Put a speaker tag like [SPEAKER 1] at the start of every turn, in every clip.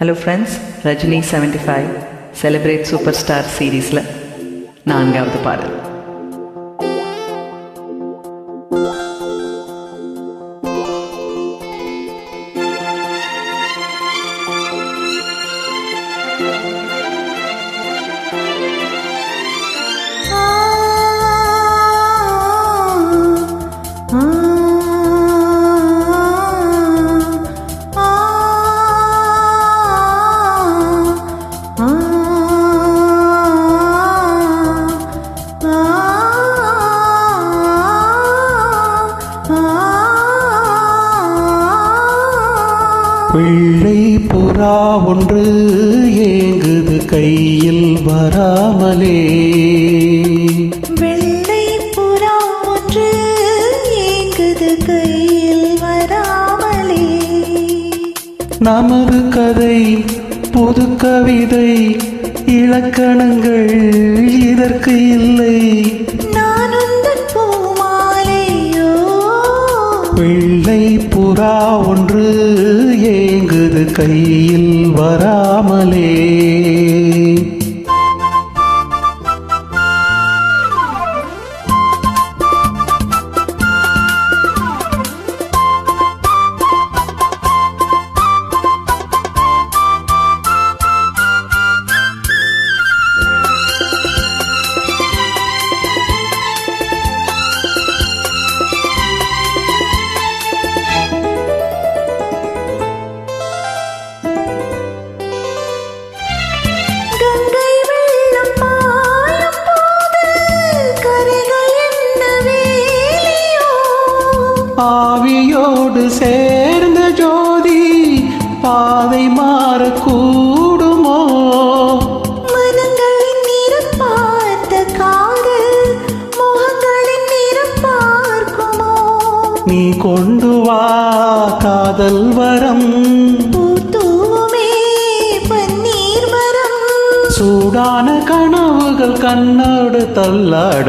[SPEAKER 1] Hello friends Rajini seventy five celebrate super star சீரீஸில் நான்காவது பாடல்.
[SPEAKER 2] பிள்ளை புறா ஒன்று ஏங்குது கையில் வராமலே.
[SPEAKER 3] வெள்ளை புறா ஒன்று ஏங்குது கையில் வராமலே.
[SPEAKER 2] நமது கதை புது கவிதை இலக்கணங்கள் இதற்கு இல்லை.
[SPEAKER 3] நான்
[SPEAKER 2] இல்லை புறா ஒன்று ஏங்குது கையில் வராமலே. ஆவியோடு சேர்ந்த ஜோதி பாதை மாறக்கூடுமோ?
[SPEAKER 3] மனங்களின் நிறம் பார்த்த காதல் முகங்களின் நிறம் பார்க்குமோ
[SPEAKER 2] நீ கொண்டு வா காதல் வரம். சூடான கனவுகள் கண்ணோடு தள்ளாட.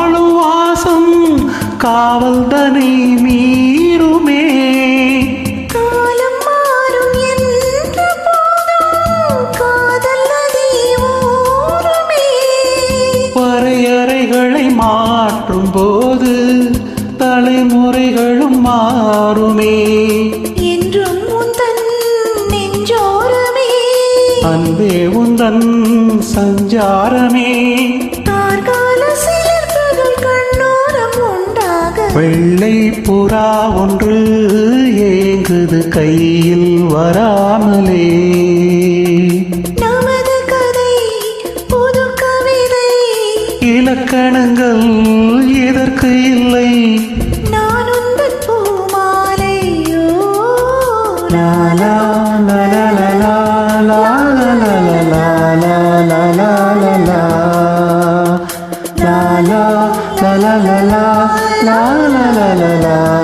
[SPEAKER 2] வரையறைகளை மாற்றும் போது தலைமுறைகளும் மாறுமே.
[SPEAKER 3] என்றும் உந்தன் நெஞ்சோரமே.
[SPEAKER 2] அன்பே உந்தன் சஞ்சாரமே. வெள்ளை புறா ஒன்று ஏங்குது கையில் வராமலே. எனக்கு இல்லை
[SPEAKER 3] நான் உந்தன் பூமாலையோ
[SPEAKER 2] லாலா லலா லலா லா la la la la